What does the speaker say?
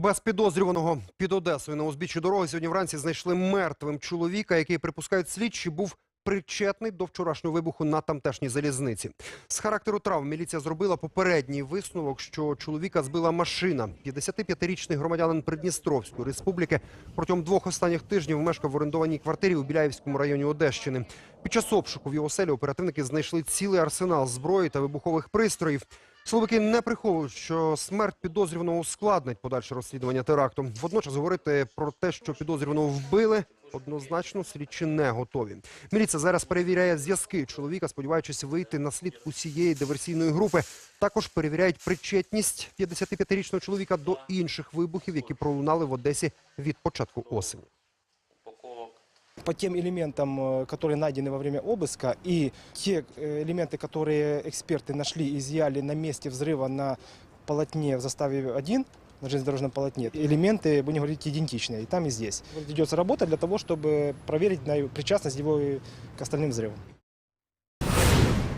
Без підозрюваного під Одесою на узбіччі дороги сьогодні вранці знайшли мертвим чоловіка, який припускають слідчі, був причетний до вчорашнього вибуху на тамтешній залізниці. З характеру травм міліція зробила попередній висновок, що чоловіка збила машина. 55-річний громадянин Придністровської республіки протягом двох останніх тижнів мешкав в орендованій квартирі у Біляївському районі Одещини. Під час обшуку в його селі оперативники знайшли цілий арсенал зброї та вибухових пристроїв. Силовики не приховують, що смерть підозрюваного ускладнить подальше розслідування теракту. Водночас говорити про те, що підозрюваного вбили, однозначно слідчі не готові. Міліція зараз перевіряє зв'язки чоловіка, сподіваючись вийти на слід усієї диверсійної групи. Також перевіряють причетність 55-річного чоловіка до інших вибухів, які пролунали в Одесі від початку осені по тем элементам, э, которые найдены во время обыска, и те э, элементы, которые эксперты нашли и изъяли на месте взрыва на полотне в заставе 1, на железнодорожном полотне, элементы, будем говорить, идентичные, и там, и здесь. Вот Ведется работа для того, чтобы проверить на причастность его и к остальным взрывам.